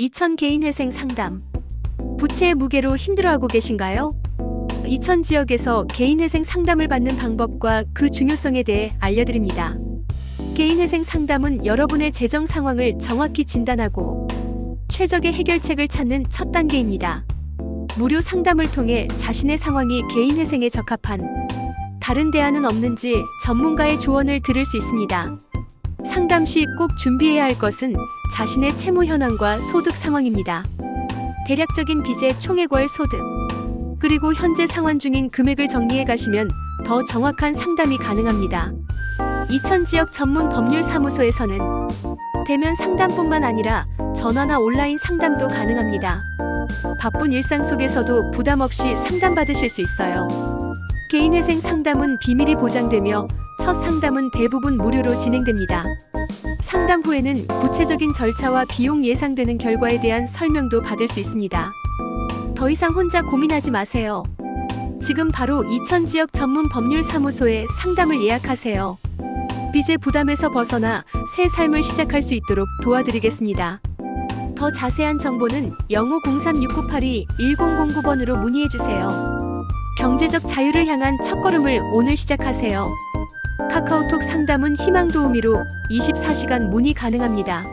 이천 개인회생 상담. 부채의 무게로 힘들어하고 계신가요? 이천 지역에서 개인회생 상담을 받는 방법과 그 중요성에 대해 알려드립니다. 개인회생 상담은 여러분의 재정 상황을 정확히 진단하고 최적의 해결책을 찾는 첫 단계입니다. 무료 상담을 통해 자신의 상황이 개인회생에 적합한 다른 대안은 없는지 전문가의 조언을 들을 수 있습니다. 상담 시 꼭 준비해야 할 것은 자신의 채무 현황과 소득 상황입니다. 대략적인 빚의 총액월 소득, 그리고 현재 상환 중인 금액을 정리해 가시면 더 정확한 상담이 가능합니다. 이천 지역 전문 법률 사무소에서는 대면 상담뿐만 아니라 전화나 온라인 상담도 가능합니다. 바쁜 일상 속에서도 부담 없이 상담받으실 수 있어요. 개인회생 상담은 비밀이 보장되며 첫 상담은 대부분 무료로 진행됩니다. 상담 후에는 구체적인 절차와 비용 예상되는 결과에 대한 설명도 받을 수 있습니다. 더 이상 혼자 고민하지 마세요. 지금 바로 이천 지역 전문 법률 사무소에 상담을 예약하세요. 빚의 부담에서 벗어나 새 삶을 시작할 수 있도록 도와드리겠습니다. 더 자세한 정보는 05036982-1009번으로 문의해 주세요. 경제적 자유를 향한 첫걸음을 오늘 시작하세요. 카카오톡 상담은 희망 도우미로 24시간 문의 가능합니다.